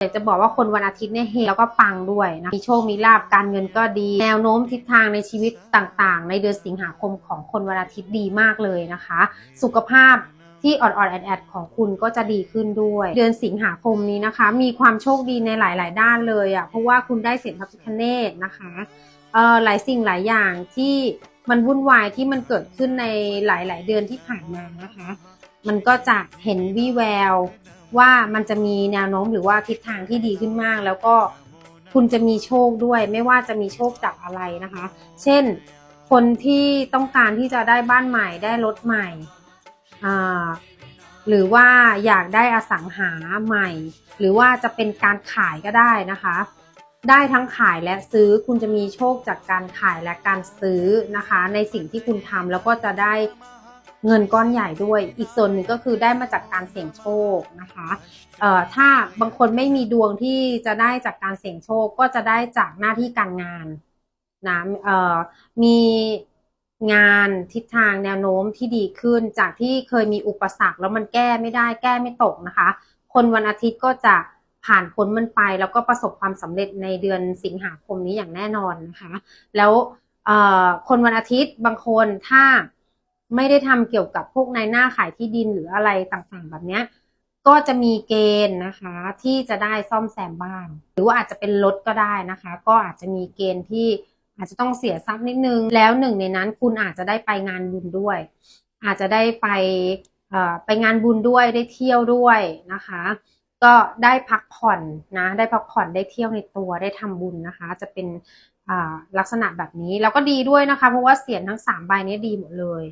อยากจะบอกว่าคนวันอาทิตย์เนี่ยเฮแล้วก็ปังด้วยนะมีโชคมีลาบการเงินก็ดี แนวโน้มทิศทางในชีวิตต่างๆ ในเดือนสิงหาคมของคนวันอาทิตย์ดีมากเลยนะคะ สุขภาพที่อ่อนๆแอดๆของคุณก็จะดีขึ้นด้วย เดือนสิงหาคมนี้นะคะ มีความโชคดีในหลาย ๆ ด้านเลยอะ่ะเพราะว่าคุณได้เสียงพระพิคเนตนะคะเอ่อหลายสิ่งหลายอย่างที่มันวุ่นวายที่มันเกิดขึ้นในหลาย ๆ เดือนที่ผ่านมานะคะ มันก็จะเห็นวี่แวว ว่ามันจะมีแนวโน้มหรือว่าทิศทางที่ดีขึ้นมาก แล้วก็คุณจะมีโชคด้วย ไม่ว่าจะมีโชคจากอะไรนะคะ เช่น คนที่ต้องการที่จะได้บ้านใหม่ได้รถใหม่ หรือว่าอยากได้อสังหาใหม่ หรือว่าจะเป็นการขายก็ได้นะคะได้ทั้งขายและซื้อคุณจะมีโชคจากการขายและการซื้อนะคะ ในสิ่งที่คุณทำแล้วก็จะได้ เงินก้อนใหญ่ด้วย อีกส่วนหนึ่งก็คือได้มาจากการเสี่ยงโชคนะคะเอ่อถ้าบางคนไม่มีดวงที่จะได้จากการเสี่ยงโชคก็จะได้จากหน้าที่การงานนะเอ่อมีงานทิศทางแนวโน้มที่ดีขึ้นจากที่เคยมีอุปสรรคแล้วมันแก้ไม่ได้แก้ไม่ตกนะคะ คนวันอาทิตย์ก็จะผ่านพ้นมันไป แล้วก็ประสบความสำเร็จในเดือนสิงหาคมนี้อย่างแน่นอนนะคะ แล้วเอ่อคนวันอาทิตย์บางคนถ้า ไม่ได้ทำเกี่ยวกับพวกนายหน้าขายที่ดินหรืออะไรต่างๆ แบบเนี้ยก็จะมีเกณฑ์นะคะที่จะได้ซ่อมแซมบ้าน หรือว่าอาจจะเป็นรถก็ได้นะคะ ก็อาจจะมีเกณฑ์ที่อาจจะต้องเสียทรัพย์นิดนึง แล้วหนึ่งในนั้นคุณอาจจะได้ไปงานบุญด้วย อาจจะได้ไปไปงานบุญด้วยได้เที่ยวด้วยนะคะ ก็ได้พักผ่อนนะได้พักผ่อนได้เที่ยวในตัวได้ทำบุญนะคะ จะเป็นลักษณะแบบนี้แล้วก็ดีด้วยนะคะ เพราะว่าเสียงทั้งสามใบนี้ดีหมดเลย